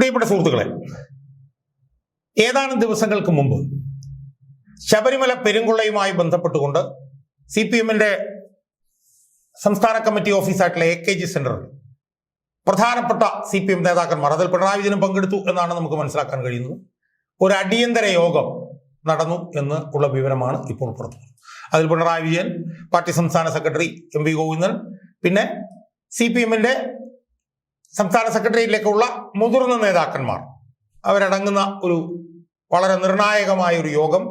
പ്രിയപ്പെട്ട സുഹൃത്തുക്കളെ ഏതാനും ദിവസങ്ങൾക്ക് മുമ്പ് ശബരിമല പെരുങ്കുള്ളയുമായി ബന്ധപ്പെട്ടുകൊണ്ട് സി പി എമ്മിന്റെ സംസ്ഥാന കമ്മിറ്റി ഓഫീസായിട്ടുള്ള എ കെ ജി സെന്ററിൽ പ്രധാനപ്പെട്ട സി പി എം നേതാക്കന്മാർ അതിൽ പിണറായി വിജയനും പങ്കെടുത്തു എന്നാണ് നമുക്ക് മനസ്സിലാക്കാൻ കഴിയുന്നത്. ഒരു അടിയന്തര യോഗം നടന്നു എന്ന് ഉള്ള വിവരമാണ് ഇപ്പോൾ പുറത്തു അതിൽ പിണറായി വിജയൻ പാർട്ടി സംസ്ഥാന സെക്രട്ടറി എം വി ഗോവിന്ദൻ പിന്നെ സി പി എമ്മിന്റെ സംസ്ഥാന സെക്രട്ടറിയിലേക്കുള്ള മുതിർന്ന നേതാക്കന്മാർ. അവരടങ്ങുന്ന ഒരു വളരെ നിർണായകമായ ഒരു യോഗം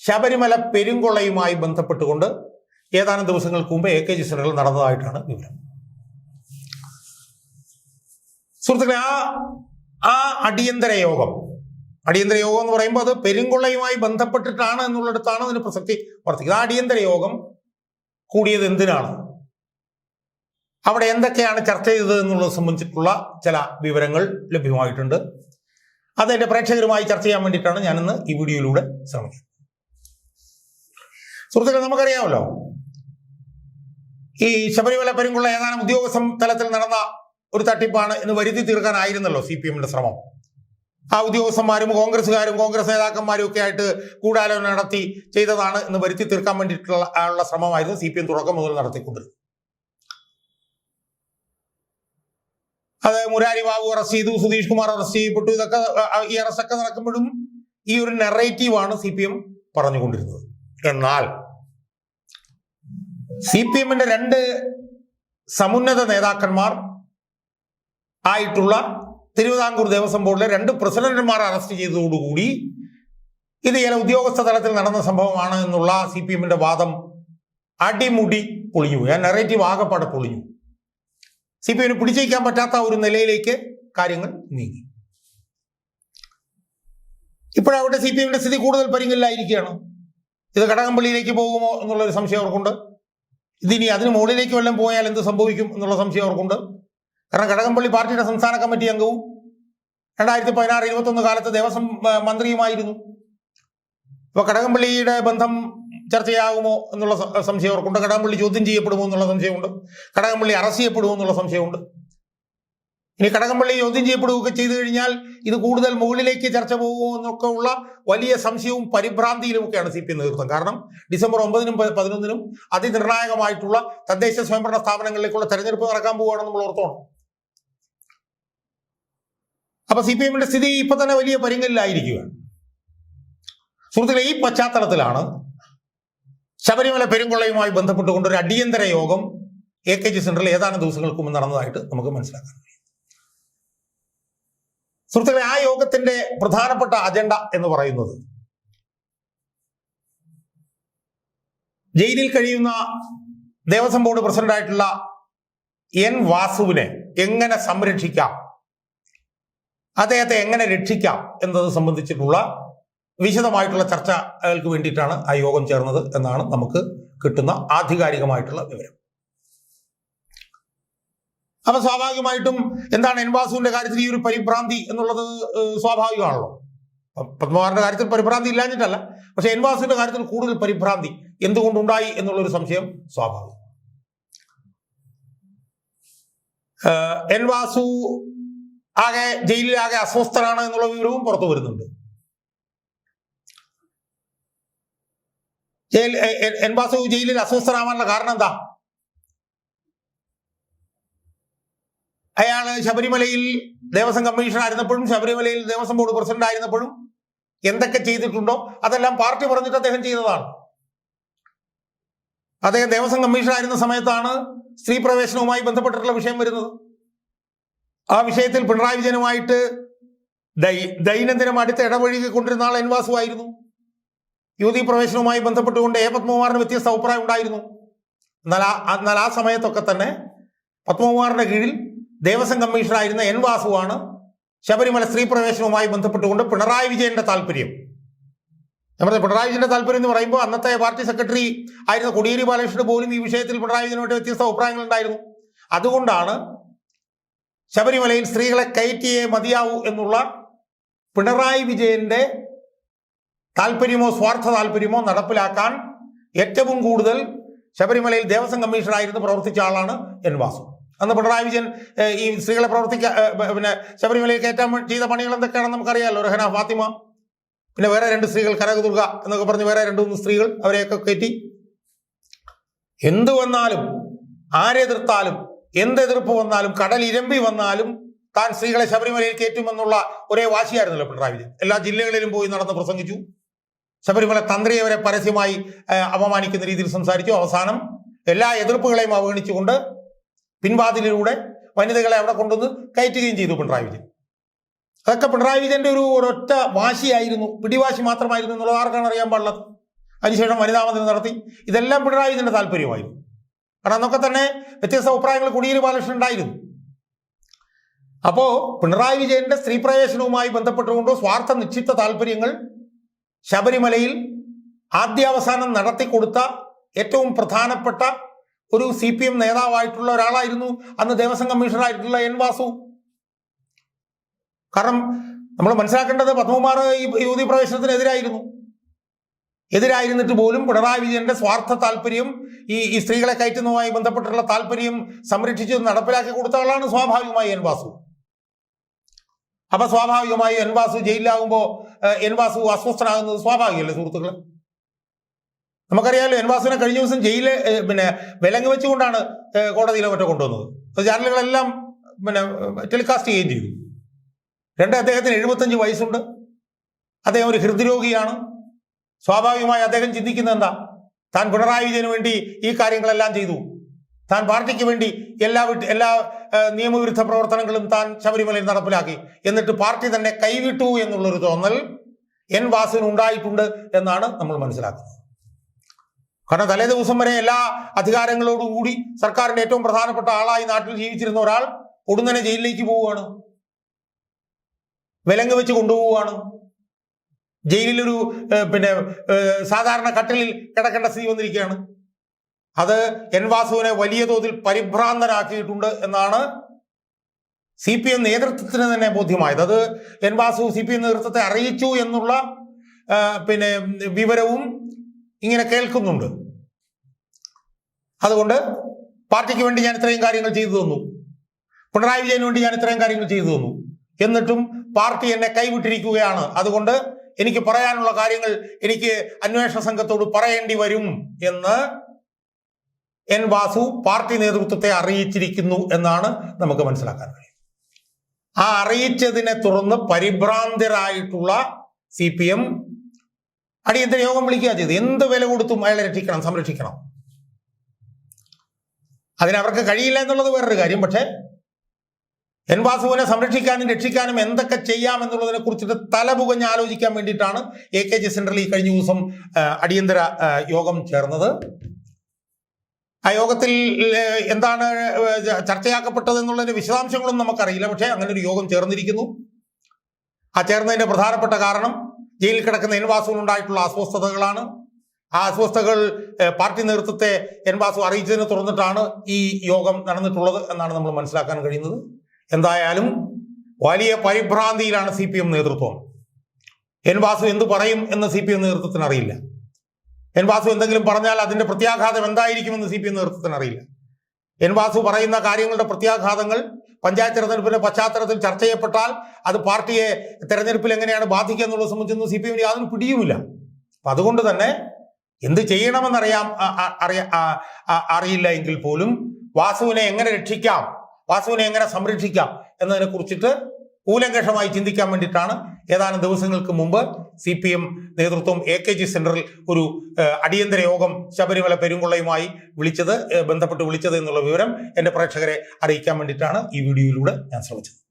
ശബരിമല പെരുങ്കൊള്ളയുമായി ബന്ധപ്പെട്ടുകൊണ്ട് ഏതാനും ദിവസങ്ങൾക്ക് മുമ്പ് എ കെ ജി സെന്ററിൽ നടന്നതായിട്ടാണ് വിവരം. സുഹൃത്തുക്കളെ ആ ആ അടിയന്തര യോഗം അടിയന്തര യോഗം എന്ന് പറയുമ്പോൾ അത് പെരുങ്കൊള്ളയുമായി ബന്ധപ്പെട്ടിട്ടാണ് എന്നുള്ളിടത്താണ് അതിന് പ്രസക്തി വർദ്ധിക്കുന്നത്. ആ അടിയന്തര യോഗം കൂടിയത് എന്തിനാണ്? അവിടെ എന്തൊക്കെയാണ് ചർച്ച ചെയ്തത് എന്നുള്ളത് സംബന്ധിച്ചിട്ടുള്ള ചില വിവരങ്ങൾ ലഭ്യമായിട്ടുണ്ട്. അത് എന്റെ പ്രേക്ഷകരുമായി ചർച്ച ചെയ്യാൻ വേണ്ടിയിട്ടാണ് ഞാനിന്ന് ഈ വീഡിയോയിലൂടെ ശ്രമിക്കുന്നത് സുഹൃത്തുക്കളെ നമുക്കറിയാമല്ലോ ഈ ശബരിമല പെരുങ്കുള്ള ഏതാനും ഉദ്യോഗസ്ഥ തലത്തിൽ നടന്ന ഒരു തട്ടിപ്പാണ് എന്ന് വരുത്തി തീർക്കാനായിരുന്നല്ലോ സി പി എമ്മിന്റെ ശ്രമം. ആ ഉദ്യോഗസ്ഥന്മാരും കോൺഗ്രസ്സുകാരും കോൺഗ്രസ് നേതാക്കന്മാരും ഒക്കെ ആയിട്ട് ഗൂഢാലോചന നടത്തി ചെയ്തതാണ് എന്ന് വരുത്തി തീർക്കാൻ വേണ്ടിയിട്ടുള്ള ശ്രമമായിരുന്നു സി പി എം തുടക്കം മുതൽ നടത്തിക്കൊണ്ടിരുന്നത്. അത് മുരാരി ബാബു അറസ്റ്റ് ചെയ്തു സുധീഷ് കുമാർ അറസ്റ്റ് ചെയ്യപ്പെട്ടു. ഇതൊക്കെ ഈ അറസ്റ്റൊക്കെ നടക്കുമ്പോഴും ഈ ഒരു നെറേറ്റീവാണ് സി പി എം പറഞ്ഞുകൊണ്ടിരുന്നത്. എന്നാൽ സി പി എമ്മിന്റെ രണ്ട് സമുന്നത നേതാക്കന്മാർ ആയിട്ടുള്ള തിരുവിതാംകൂർ ദേവസ്വം ബോർഡിലെ രണ്ട് പ്രസിഡന്റുമാർ അറസ്റ്റ് ചെയ്തതോടുകൂടി ഇത് ചില ഉദ്യോഗസ്ഥ തലത്തിൽ നടന്ന സംഭവമാണ് എന്നുള്ള സി പി എമ്മിന്റെ വാദം അടിമുടി പൊളിഞ്ഞു ഞാൻ നെറേറ്റീവ് ആകെപ്പാടെ പൊളിഞ്ഞു. സി പി എമ്മിന് പിടിച്ചേക്കാൻ പറ്റാത്ത ഒരു നിലയിലേക്ക് കാര്യങ്ങൾ നീങ്ങി. ഇപ്പോഴവിടെ സി പി എമ്മിന്റെ സ്ഥിതി കൂടുതൽ പരിങ്ങലിലായിരിക്കുകയാണ്. ഇത് കടകംപള്ളിയിലേക്ക് പോകുമോ എന്നുള്ളൊരു സംശയം അവർക്കുണ്ട്. ഇതിനി അതിന് മുകളിലേക്ക് വല്ലതും പോയാൽ എന്ത് സംഭവിക്കും എന്നുള്ള സംശയം അവർക്കുണ്ട്. കാരണം കടകംപള്ളി പാർട്ടിയുടെ സംസ്ഥാന കമ്മിറ്റി അംഗവും രണ്ടായിരത്തി പതിനാറ് ഇരുപത്തൊന്ന് കാലത്ത് ദേവസ്വം മന്ത്രിയുമായിരുന്നു. അപ്പൊ കടകംപള്ളിയുടെ ബന്ധം ചർച്ചയാകുമോ എന്നുള്ള സംശയം അവർക്കുണ്ട് കടകംപള്ളി ചോദ്യം ചെയ്യപ്പെടുമോ എന്നുള്ള സംശയമുണ്ട്. കടകംപള്ളി അറസ്റ്റ് ചെയ്യപ്പെടുമോ എന്നുള്ള സംശയമുണ്ട്. ഇനി കടകംപള്ളി ചോദ്യം ചെയ്യപ്പെടുകയൊക്കെ ചെയ്തു കഴിഞ്ഞാൽ ഇത് കൂടുതൽ മുകളിലേക്ക് ചർച്ച പോകുമോ എന്നൊക്കെ ഉള്ള വലിയ സംശയവും പരിഭ്രാന്തിയിലുമൊക്കെയാണ് സി പി നേതൃത്വം. കാരണം ഡിസംബർ ഒമ്പതിനും പതിനൊന്നിനും അതിനിർണായകമായിട്ടുള്ള തദ്ദേശ സ്വയംഭരണ സ്ഥാപനങ്ങളിലേക്കുള്ള തെരഞ്ഞെടുപ്പ് നടക്കാൻ പോവുകയാണെന്ന് നമ്മൾ ഓർത്തോണം. അപ്പൊ സി പി എമ്മിന്റെ സ്ഥിതി ഇപ്പൊ തന്നെ വലിയ പരിങ്ങലിലായിരിക്കുകയാണ്. സുഹൃത്തുക്കളെ ഈ പശ്ചാത്തലത്തിലാണ് ശബരിമല പെരുങ്കൊള്ളയുമായി ബന്ധപ്പെട്ടുകൊണ്ട് ഒരു അടിയന്തര യോഗം എ കെ ജി സെന്ററിൽ ഏതാനും ദിവസങ്ങൾക്ക് മുമ്പ് നടന്നതായിട്ട് നമുക്ക് മനസ്സിലാക്കാൻ കഴിയും സുഹൃത്തുക്കളെ ആ യോഗത്തിന്റെ പ്രധാനപ്പെട്ട അജണ്ട എന്ന് പറയുന്നത് ജയിലിൽ കഴിയുന്ന ദേവസ്വം ബോർഡ് പ്രസിഡന്റായിട്ടുള്ള എൻ വാസുവിനെ എങ്ങനെ സംരക്ഷിക്കാം? അദ്ദേഹത്തെ എങ്ങനെ രക്ഷിക്കാം എന്നത് സംബന്ധിച്ചിട്ടുള്ള വിശദമായിട്ടുള്ള ചർച്ചകൾക്ക് വേണ്ടിയിട്ടാണ് ആ യോഗം ചേർന്നത് എന്നാണ് നമുക്ക് കിട്ടുന്ന ആധികാരികമായിട്ടുള്ള വിവരം. അപ്പൊ സ്വാഭാവികമായിട്ടും എന്താണ് എൻവാസുവിന്റെ കാര്യത്തിൽ ഈ ഒരു പരിഭ്രാന്തി എന്നുള്ളത് സ്വാഭാവികമാണല്ലോ. പത്മകുമാറിന്റെ കാര്യത്തിൽ പരിഭ്രാന്തി ഇല്ലാഞ്ഞിട്ടല്ല. പക്ഷെ എൻവാസുവിന്റെ കാര്യത്തിൽ കൂടുതൽ പരിഭ്രാന്തി എന്തുകൊണ്ടുണ്ടായി എന്നുള്ളൊരു സംശയം സ്വാഭാവികം. എൻവാസു എൻ വാസു ആകെ ജയിലിലാകെ അസ്വസ്ഥനാണ് എന്നുള്ള വിവരവും പുറത്തു വരുന്നുണ്ട്. Jail A- A- N Vasu ജയിലിൽ അസ്വസ്ഥനാവാനുള്ള കാരണം എന്താ? അയാൾ ശബരിമലയിൽ ദേവസ്വം കമ്മീഷണർ ആയിരുന്നപ്പോഴും ശബരിമലയിൽ ദേവസ്വം ബോർഡ് പ്രസിഡന്റ് ആയിരുന്നപ്പോഴും എന്തൊക്കെ ചെയ്തിട്ടുണ്ടോ? അതെല്ലാം പാർട്ടി പറഞ്ഞിട്ട് അദ്ദേഹം ചെയ്തതാണ്. അദ്ദേഹം ദേവസ്വം കമ്മീഷണർ ആയിരുന്ന സമയത്താണ് സ്ത്രീ പ്രവേശനവുമായി ബന്ധപ്പെട്ടിട്ടുള്ള വിഷയം വരുന്നത്. ആ വിഷയത്തിൽ പിണറായി വിജയനുമായിട്ട് ദൈനംദിനം അടുത്ത് ഇടപഴകിക്കൊണ്ടിരുന്ന ആൾ എൻ വാസുവായിരുന്നു യുവതീ പ്രവേശനവുമായി ബന്ധപ്പെട്ടുകൊണ്ട് എ പത്മകുമാറിന് വ്യത്യസ്ത അഭിപ്രായം ഉണ്ടായിരുന്നു. എന്നാൽ ആ എന്നാൽ ആ സമയത്തൊക്കെ തന്നെ പത്മകുമാറിന്റെ കീഴിൽ ദേവസ്വം കമ്മീഷണറായിരുന്ന എൻ വാസുവാണ് ശബരിമല സ്ത്രീ പ്രവേശനവുമായി ബന്ധപ്പെട്ടുകൊണ്ട് പിണറായി വിജയന്റെ താല്പര്യം. നമ്മുടെ പിണറായി വിജയന്റെ താല്പര്യം എന്ന് പറയുമ്പോൾ അന്നത്തെ പാർട്ടി സെക്രട്ടറി ആയിരുന്ന കോടിയേരി ബാലകൃഷ്ണന് പോലും ഈ വിഷയത്തിൽ പിണറായി വിജയനുമായിട്ട് വ്യത്യസ്ത അഭിപ്രായങ്ങൾ ഉണ്ടായിരുന്നു. അതുകൊണ്ടാണ് ശബരിമലയിൽ സ്ത്രീകളെ കയറ്റിയേ മതിയാവൂ എന്നുള്ള പിണറായി വിജയന്റെ താല്പര്യമോ സ്വാർത്ഥ താല്പര്യമോ നടപ്പിലാക്കാൻ ഏറ്റവും കൂടുതൽ ശബരിമലയിൽ ദേവസ്വം കമ്മീഷണറായിരുന്നു പ്രവർത്തിച്ച ആളാണ് എൻ വാസു. അന്ന് പിണറായി വിജയൻ ഈ സ്ത്രീകളെ പ്രവർത്തിക്കാൻ പിന്നെ ശബരിമലയിൽ കയറ്റാൻ ചെയ്ത പണികൾ എന്തൊക്കെയാണെന്ന് നമുക്കറിയാമല്ലോ റഹന ഫാത്തിമ പിന്നെ വേറെ രണ്ട് സ്ത്രീകൾ കനകദുർഗ എന്നൊക്കെ പറഞ്ഞ് വേറെ രണ്ട് മൂന്ന് സ്ത്രീകൾ അവരെയൊക്കെ കയറ്റി. എന്ത് വന്നാലും ആരെതിർത്താലും എന്ത് എതിർപ്പ് വന്നാലും കടൽ ഇരമ്പി വന്നാലും താൻ സ്ത്രീകളെ ശബരിമലയിൽ കയറ്റുമെന്നുള്ള ഒരേ വാശിയായിരുന്നല്ലോ പിണറായി വിജയൻ. എല്ലാ ജില്ലകളിലും പോയി നടന്ന് പ്രസംഗിച്ചു. ശബരിമല തന്ത്രിയെ വരെ പരസ്യമായി അപമാനിക്കുന്ന രീതിയിൽ സംസാരിച്ചു. അവസാനം എല്ലാ എതിർപ്പുകളെയും അവഗണിച്ചുകൊണ്ട് പിൻവാതിലിലൂടെ വനിതകളെ അവിടെ കൊണ്ടുവന്ന് കയറ്റുകയും ചെയ്തു പിണറായി വിജയൻ. അതൊക്കെ പിണറായി വിജയന്റെ ഒരു ഒരൊറ്റ വാശിയായിരുന്നു. പിടിവാശി മാത്രമായിരുന്നു എന്നുള്ളത് ആർക്കാണ് അറിയാൻ പാടുള്ളത് അതിനുശേഷം വനിതാ മന്ദിരം നടത്തി. ഇതെല്ലാം പിണറായി വിജയന്റെ താല്പര്യമായിരുന്നു. കാരണം അന്നൊക്കെ തന്നെ വ്യത്യസ്ത അഭിപ്രായങ്ങൾ കുടിയേരി ബാലകൃഷ്ണൻ ഉണ്ടായിരുന്നു. അപ്പോ പിണറായി വിജയന്റെ സ്ത്രീ പ്രവേശനവുമായി ബന്ധപ്പെട്ടുകൊണ്ട് സ്വാർത്ഥ നിക്ഷിപ്ത താല്പര്യങ്ങൾ ശബരിമലയിൽ ആദ്യാവസാനം നടത്തിക്കൊടുത്ത ഏറ്റവും പ്രധാനപ്പെട്ട ഒരു സി പി എം നേതാവായിട്ടുള്ള ഒരാളായിരുന്നു അന്ന് ദേവസ്വം കമ്മീഷണറായിട്ടുള്ള എൻ വാസു. കാരണം നമ്മൾ മനസ്സിലാക്കേണ്ടത് പത്മകുമാർ ഈ യുവതി പ്രവേശനത്തിനെതിരായിരുന്നു. എതിരായിരുന്നിട്ട് പോലും പിണറായി വിജയന്റെ സ്വാർത്ഥ താല്പര്യം ഈ ഈ സ്ത്രീകളെ കയറ്റുന്നതുമായി ബന്ധപ്പെട്ടുള്ള താല്പര്യം സംരക്ഷിച്ച് നടപ്പിലാക്കി കൊടുത്ത ആളാണ് സ്വാഭാവികമായി എൻ വാസു. അപ്പൊ സ്വാഭാവികമായി എൻവാസു വാസു ജയിലിലാകുമ്പോൾ എൻ വാസു അസ്വസ്ഥനാകുന്നത് സ്വാഭാവികമല്ലേ സുഹൃത്തുക്കളെ? നമുക്കറിയാമല്ലോ എൻ വാസുവിനെ കഴിഞ്ഞ ദിവസം ജയിലിൽ പിന്നെ വിലങ്ങ് വെച്ചുകൊണ്ടാണ് കോടതിയിലെ മറ്റോ കൊണ്ടുവന്നത്. ചാനലുകളെല്ലാം പിന്നെ ടെലികാസ്റ്റ് ചെയ്യുകയും ചെയ്തു. രണ്ട് അദ്ദേഹത്തിന് എഴുപത്തഞ്ച് വയസ്സുണ്ട്. അദ്ദേഹം ഒരു ഹൃദ്രോഗിയാണ്. സ്വാഭാവികമായി അദ്ദേഹം ചിന്തിക്കുന്നത് എന്താ? താൻ പിണറായി വിജയന് വേണ്ടി ഈ കാര്യങ്ങളെല്ലാം ചെയ്തു. താൻ പാർട്ടിക്ക് വേണ്ടി എല്ലാ വിട്ട് എല്ലാ നിയമവിരുദ്ധ പ്രവർത്തനങ്ങളും താൻ ശബരിമലയിൽ നടപ്പിലാക്കി. എന്നിട്ട് പാർട്ടി തന്നെ കൈവിട്ടു എന്നുള്ളൊരു തോന്നൽ എൻ വാസുവിന് ഉണ്ടായിട്ടുണ്ട് എന്നാണ് നമ്മൾ മനസ്സിലാക്കുന്നത്. കാരണം തലേ ദിവസം വരെ എല്ലാ അധികാരങ്ങളോടും കൂടി സർക്കാരിന്റെ ഏറ്റവും പ്രധാനപ്പെട്ട ആളായി നാട്ടിൽ ജീവിച്ചിരുന്ന ഒരാൾ ഉടനെ ജയിലിലേക്ക് പോവുകയാണ്. വിലങ്ങ് വെച്ച് കൊണ്ടുപോവുകയാണ്. ജയിലിലൊരു പിന്നെ സാധാരണ കട്ടിലിൽ കിടക്കേണ്ട സ്ഥിതി വന്നിരിക്കുകയാണ്. അത് എൻ വാസുവിനെ വലിയ തോതിൽ പരിഭ്രാന്തരാക്കിയിട്ടുണ്ട് എന്നാണ് സി പി എം നേതൃത്വത്തിന് തന്നെ ബോധ്യമായത്. അത് N Vasu C P M നേതൃത്വത്തെ അറിയിച്ചു എന്നുള്ള പിന്നെ വിവരവും ഇങ്ങനെ കേൾക്കുന്നുണ്ട്. അതുകൊണ്ട് പാർട്ടിക്ക് വേണ്ടി ഞാൻ ഇത്രയും കാര്യങ്ങൾ ചെയ്തു തന്നു. പിണറായി വിജയന് വേണ്ടി ഞാൻ ഇത്രയും കാര്യങ്ങൾ ചെയ്തു തന്നു. എന്നിട്ടും പാർട്ടി എന്നെ കൈവിട്ടിരിക്കുകയാണ്. അതുകൊണ്ട് എനിക്ക് പറയാനുള്ള കാര്യങ്ങൾ എനിക്ക് അന്വേഷണ സംഘത്തോട് പറയേണ്ടി വരും എന്ന് എൻ വാസു പാർട്ടി നേതൃത്വത്തെ അറിയിച്ചിരിക്കുന്നു എന്നാണ് നമുക്ക് മനസ്സിലാക്കാൻ കഴിയും ആ അറിയിച്ചതിനെ തുടർന്ന് പരിഭ്രാന്തരായിട്ടുള്ള സി പി എം അടിയന്തര യോഗം വിളിക്കുക ചെയ്ത്? എന്ത് വില കൊടുത്തും അയാളെ രക്ഷിക്കണം സംരക്ഷിക്കണം? അതിനവർക്ക് കഴിയില്ല എന്നുള്ളത് വേറൊരു കാര്യം. പക്ഷേ എൻ വാസുവിനെ സംരക്ഷിക്കാനും രക്ഷിക്കാനും എന്തൊക്കെ ചെയ്യാം എന്നുള്ളതിനെ കുറിച്ചിട്ട് തലപുകഞ്ഞ് ആലോചിക്കാൻ വേണ്ടിയിട്ടാണ് എ കെ ജി സെന്ററിൽ ഈ കഴിഞ്ഞ ദിവസം അടിയന്തര യോഗം ചേർന്നത്. ആ യോഗത്തിൽ എന്താണ് ചർച്ചയാക്കപ്പെട്ടത് എന്നുള്ളതിന്റെ വിശദാംശങ്ങളൊന്നും നമുക്കറിയില്ല. പക്ഷേ അങ്ങനെ ഒരു യോഗം ചേർന്നിരിക്കുന്നു. ആ ചേർന്നതിന്റെ പ്രധാനപ്പെട്ട കാരണം ജയിലിൽ കിടക്കുന്ന എൻവാസുവിനുണ്ടായിട്ടുള്ള അസ്വസ്ഥതകളാണ്. ആ അസ്വസ്ഥകൾ പാർട്ടി നേതൃത്വത്തെ എൻവാസു അറിയിച്ചതിനെ തുടർന്നിട്ടാണ് ഈ യോഗം നടന്നിട്ടുള്ളത് എന്നാണ് നമ്മൾ മനസ്സിലാക്കാൻ കഴിയുന്നത്. എന്തായാലും വലിയ പരിഭ്രാന്തിയിലാണ് സി പി എം നേതൃത്വം. എൻവാസു എന്ത് പറയും എന്ന് സി പി എം നേതൃത്വത്തിന് അറിയില്ല. എൻ വാസു എന്തെങ്കിലും പറഞ്ഞാൽ അതിന്റെ പ്രത്യാഘാതം എന്തായിരിക്കുമെന്ന് സി പി എം നേതൃത്വത്തിന് അറിയില്ല. എൻ വാസു പറയുന്ന കാര്യങ്ങളുടെ പ്രത്യാഘാതങ്ങൾ പഞ്ചായത്ത് തെരഞ്ഞെടുപ്പിന്റെ പശ്ചാത്തലത്തിൽ ചർച്ച ചെയ്യപ്പെട്ടാൽ അത് പാർട്ടിയെ തെരഞ്ഞെടുപ്പിൽ എങ്ങനെയാണ് ബാധിക്കുക എന്നുള്ളത് സംബന്ധിച്ചൊന്നും സി പി എമ്മിന് യാതൊരു പിടിയുമില്ല. അപ്പൊ അതുകൊണ്ട് തന്നെ എന്ത് ചെയ്യണമെന്നറിയാം അറിയ അറിയില്ല എങ്കിൽ പോലും വാസുവിനെ എങ്ങനെ രക്ഷിക്കാം വാസുവിനെ എങ്ങനെ സംരക്ഷിക്കാം എന്നതിനെ കുറിച്ചിട്ട് കൂലങ്കഷമായി ചിന്തിക്കാൻ വേണ്ടിയിട്ടാണ് ഏതാനും ദിവസങ്ങൾക്ക് മുമ്പ് സി പി എം നേതൃത്വം എ കെ ജി സെന്ററിൽ ഒരു അടിയന്തര യോഗം ശബരിമല പെരുങ്കൊള്ളയുമായി വിളിച്ചത് ബന്ധപ്പെട്ട് വിളിച്ചത് എന്നുള്ള വിവരം എന്റെ പ്രേക്ഷകരെ അറിയിക്കാൻ വേണ്ടിയിട്ടാണ് ഈ വീഡിയോയിലൂടെ ഞാൻ ശ്രമിച്ചത്.